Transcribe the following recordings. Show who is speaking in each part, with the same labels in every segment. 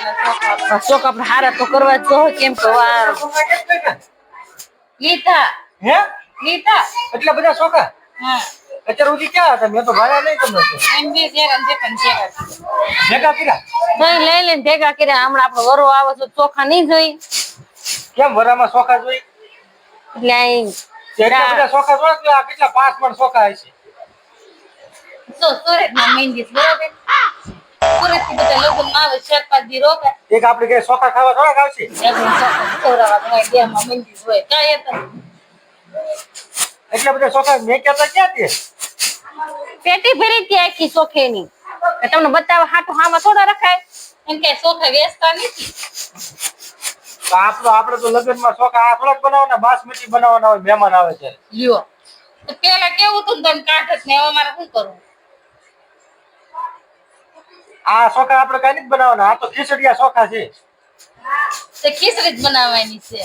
Speaker 1: આપણે હારા તો કરવા જ કેમ કે
Speaker 2: ગયા?
Speaker 3: ગીતા.
Speaker 2: હે?
Speaker 3: ગીતા.
Speaker 2: એટલા બધા સોખા
Speaker 3: હા.
Speaker 2: અત્યારે ઉજી ક્યાં હતા? મેં તો ભાડા નહીં તમને
Speaker 3: એમ બી જેરન જેકન જેકન
Speaker 2: ભેગા કર્યા?
Speaker 1: નહીં લઈ લઈને ભેગા કર્યા. હમણાં આપણો વરો આવે તો ચોખા નહીં જોઈ.
Speaker 2: કેમ વરામાં સોખા જોઈ?
Speaker 1: એટલે અહીં
Speaker 2: એટલા બધા સોખા જોયા કેટલા પાંચ મણ સોખા હશે?
Speaker 3: તો સુરતમાં મહેંદી છે, બરાબર. સુરતથી બધા લગ્ન આવે ચાર પાંચ
Speaker 2: એક આપણે કઈ સોખા ખાવા થોડાક આવશે?
Speaker 3: લગ્ન ચોરાવા દેહમાં મહેંદી હોય કાંઈ હતો
Speaker 2: એટલા બધા સોખા મેં કહેતા ક્યાં તે
Speaker 1: પેટી ભરી હતી આખી ચોખેની કે તમને બતાવવા હાટું હામાં થોડા રખાય.
Speaker 3: એમ કે સોખા વેચતા નથી.
Speaker 2: તો આપણો આપણે તો લગ્નમાં સોખા આ થોડાક બનાવવાના બાસમતી બનાવવાના હોય મહેમાન આવે છે
Speaker 3: લ્યો. તો પેલા કેવું તું ને તમે કાઢત ને હવે મારે શું કરવું?
Speaker 2: આ સોખા આપણે કઈ નથી બનાવવાના. આ તો ખીચડીયા સોખા છે.
Speaker 3: તે ખીચડી જ બનાવવાની છે.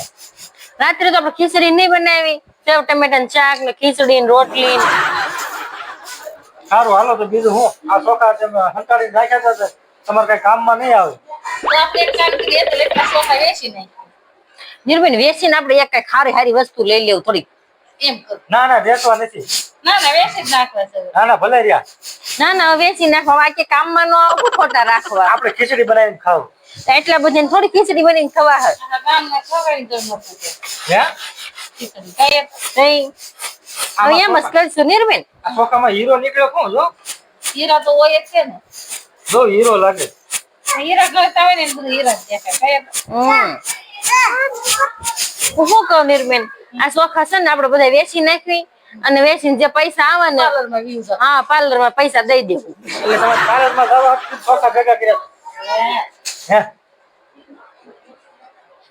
Speaker 1: રાત્રે તો આપણે ખીચડી નહીં બનાવી. સેવ ટમેટા ને શાક ને ખીચડી ને રોટલી
Speaker 2: સારું હાલો તો બીજું હું? આ સોખા તમે હંકાળી રાખ્યા હતા તો તમારે કઈ કામમાં નહીં આવે.
Speaker 3: તો આપણે એક કામ કરીએ તો એટલા ચોખા વેચી નાખીએ.
Speaker 1: નિર્બેન વેચીને આપણે એક કઈ ખારી સારી વસ્તુ લઈ લેવું થોડીક.
Speaker 3: એમ કરું.
Speaker 2: ના ના વેચવા નથી.
Speaker 3: ના ના વેચી જ નાખવા છે
Speaker 2: ના ના ભલે રહ્યા.
Speaker 1: ના ના વેચી નાખવા વાંકે કામમાં નો આવું ખોટા રાખવા.
Speaker 2: આપણે ખીચડી બનાવીને ખાવું.
Speaker 1: એટલા બધાને થોડી ખીચડી બની ખવા હે
Speaker 3: ગામને ખવડાવીને તો નથી
Speaker 2: હે?
Speaker 3: ખીચડી કાંઈ
Speaker 1: નહીં હવે એમ જ કરશું નિર્બેન
Speaker 2: આ સોખામાં હીરો નીકળ્યો કોણ જો?
Speaker 3: હીરા તો હોય છે ને.
Speaker 2: જો હીરો લાગે.
Speaker 3: હીરા કરતા હોય ને બધું હીરા દેખાય. કઈ
Speaker 1: હમ. હું શું કહું નિર્બેન આ ચોખા છે ને આપડે બધા વેચી નાખવી અને વેચીને જે પૈસા આવે ને. હા પાર્લરમાં પૈસા દઈ દેવું
Speaker 2: પાર્લરમાં જવા હાટુ સોખા ભેગા કર્યા
Speaker 3: હે.
Speaker 2: હે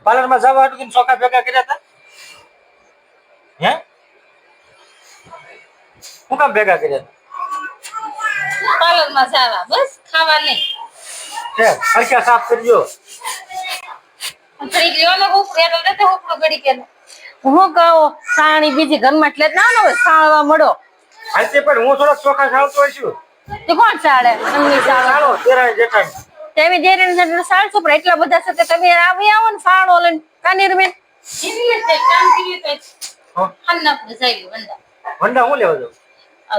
Speaker 2: પાર્લરમાં જવા હાટુ ભેગા કર્યા હતા હે હું કામ ભેગા કર્યા
Speaker 3: પાર્લરમાં જવા બસ ખાવા નહીં
Speaker 2: હરખ્યા સાફ કરજો
Speaker 3: ઘડીક રહ્યો ને ઉપડે એટલે નથી ઉપડું ઘડીક એને.
Speaker 1: હું કહું સાણી બીજી ઘરમાં એટલે જ ના હોય સાળવા મળો.
Speaker 2: પણ હું થોડોક ચોખા સાળતો હશું
Speaker 1: તે કોણ સાળે? એમની સાળો.
Speaker 2: તેરા જેઠાણી.
Speaker 1: તમે દેરે ને સાળશો પણ એટલા બધા છે તમે આવી આવો ને સાળો લઈને કાનીર બેન
Speaker 3: જીવીએ છે, કામ કરીએ તો.
Speaker 2: વંડા હું લેવા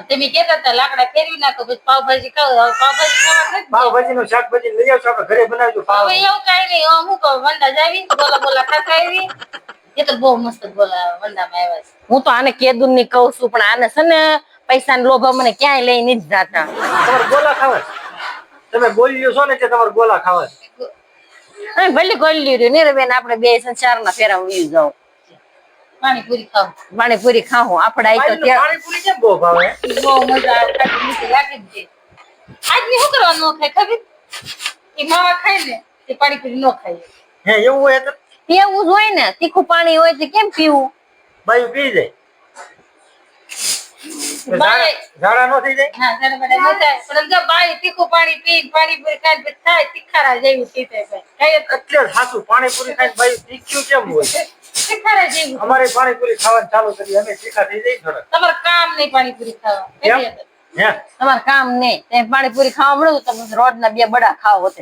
Speaker 3: તમે કહેતા હતા લાકડા ફેરવી નાખો પછી પાવભાજી ખાવ પાવભાજી ખાવા
Speaker 2: પાવભાજી નું શાકભાજી લઈ આવશો આપણે ઘરે બનાવીશું પાવ
Speaker 3: હવે એવું કાંઈ નહીં હું કહું વંદા જાવી બોલા બોલા ખાતા આવી. એ તો બહુ મસ્ત વંદામાં આવ્યા છે.
Speaker 1: હું તો આને કેદુનની કહું છું પણ આને છે ને પૈસા ને લોભા મને ક્યાંય લઈ નથી જતા.
Speaker 2: તમારે ગોલા ખાવા? તમે બોલ્યો છો ને કે તમારે ગોલા ખાવા
Speaker 1: અને ભલે ગોલ્યું રહ્યું. નીરે આપણે બે સંસાર ના ફેરા વી જાવ
Speaker 3: પાણીપુરી ખાવ
Speaker 1: પાણીપુરી ખાવું આપણે આઈ તો
Speaker 2: પાણીનું
Speaker 1: ત્યાં
Speaker 2: પાણીપુરી કેમ બહુ ભાવે?
Speaker 3: બહુ મજા આવે લાગે જ છે. આજની શું કરવાનું ન ખાય ખબર? એ માવા ખાય ને એ પાણીપુરી ન ખાય.
Speaker 2: હે એવું હોય તો
Speaker 1: જોઈએ ને તીખું પાણી હોય તો કેમ પીવું?
Speaker 2: બાયું પી જાય ઝાડા ઝાડા નો થઈ જાય?
Speaker 3: હા જરા બધા પણ જો બાઈ તીખું પાણી પી પાણીપુરી ખાય થાય તીખારા જેવી થઈ જાય ભાઈ ખાય તો
Speaker 2: એટલે જ સાચું પાણીપુરી ખાઈ બાયું તીખ્યું કેમ હોય?
Speaker 3: તીખારા જેવી.
Speaker 2: અમારે પાણીપુરી ખાવાનું ચાલુ કરી અમે તીખા થઈ જાય થોડા
Speaker 3: તમારે કામ નહીં પાણીપુરી ખાવા.
Speaker 1: તમારે કામ નહીં. પાણીપુરી ખાવા મળ્યું તમે રોજ ના બે બડા ખાવ હોતે.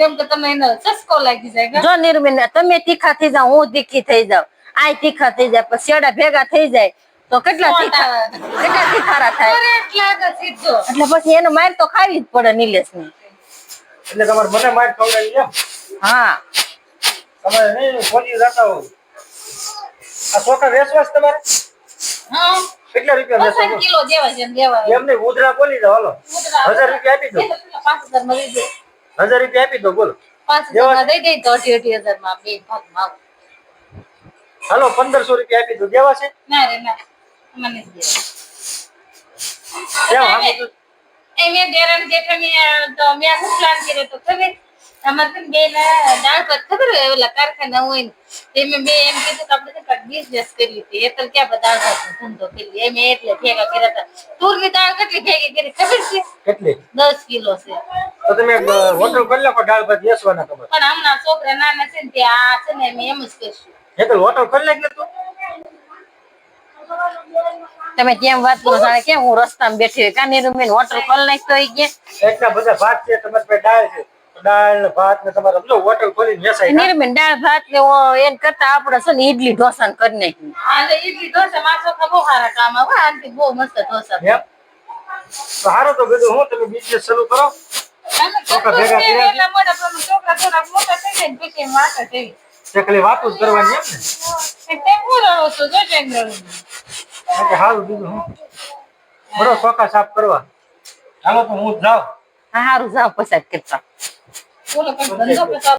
Speaker 3: કેમ કે તમે એનો ચસ્કો લાગી જાય
Speaker 1: જો નિર્મિન તમે તીખા થઈ જાવ હું તીખી થઈ જાવ આ તીખા થઈ જાય પછી શેડા ભેગા થઈ જાય તો કેટલા તીખા કેટલા તીખારા થાય? એટલે પછી એનો માર તો ખાવી જ પડે નિલેશની
Speaker 2: એટલે તમારે મને માર ખવડાવી એમ
Speaker 1: હા.
Speaker 2: તમારે નહીં ખોલી જતા હો આ સોકા વેચવા છે તમારે?
Speaker 3: હા.
Speaker 2: કેટલા રૂપિયા વેચવા
Speaker 3: કિલો દેવા છે દેવા
Speaker 2: એમ ઉધરા બોલી દો હાલો. હજાર રૂપિયા આપી દો.
Speaker 3: પાંચ હજારમાં દઈ દે
Speaker 2: હજાર રૂપિયા આપી દો બોલો.
Speaker 3: પાંચ હજારમાં દઈ દે તો અઢી અઢી હજારમાં બે ભાગમાં આવું.
Speaker 2: હાલો પંદરસો રૂપિયા આપી દો. દેવા છે?
Speaker 3: ના રે ના. મને નથી દેવા.
Speaker 2: કેમ આમ તમે ભાત
Speaker 1: કેમ વાત કરો સાણે હું રસ્તામાં બેઠી હોય? કાની રૂમે હોટલ ખોલ નાખ તો કે.
Speaker 2: એટલા બધા ભાત છે તમારી દાળ છે. દાળ ભાત ને તમારે જો હોટલ ખોલીને
Speaker 1: દાળ ભાત ને એન કરતા આપણે છે ને ઈડલી ઢોસા કરી નાખી
Speaker 3: હા ઈડલી ઢોસા માં છોકરા કામ આવે. આનથી બહુ મસ્ત ઢોસા
Speaker 2: સારું તો બધું હું તમે બિઝનેસ શરૂ કરો.
Speaker 3: ચકલી વાતો
Speaker 2: જ કરવાની ને?
Speaker 3: હું રડો છો
Speaker 2: સારું જંગલ હારું ચોખા સાફ કરવા. ચાલો તો હું જાઉં.
Speaker 1: હારું જાઉં પસાર કરતા.
Speaker 3: બોલો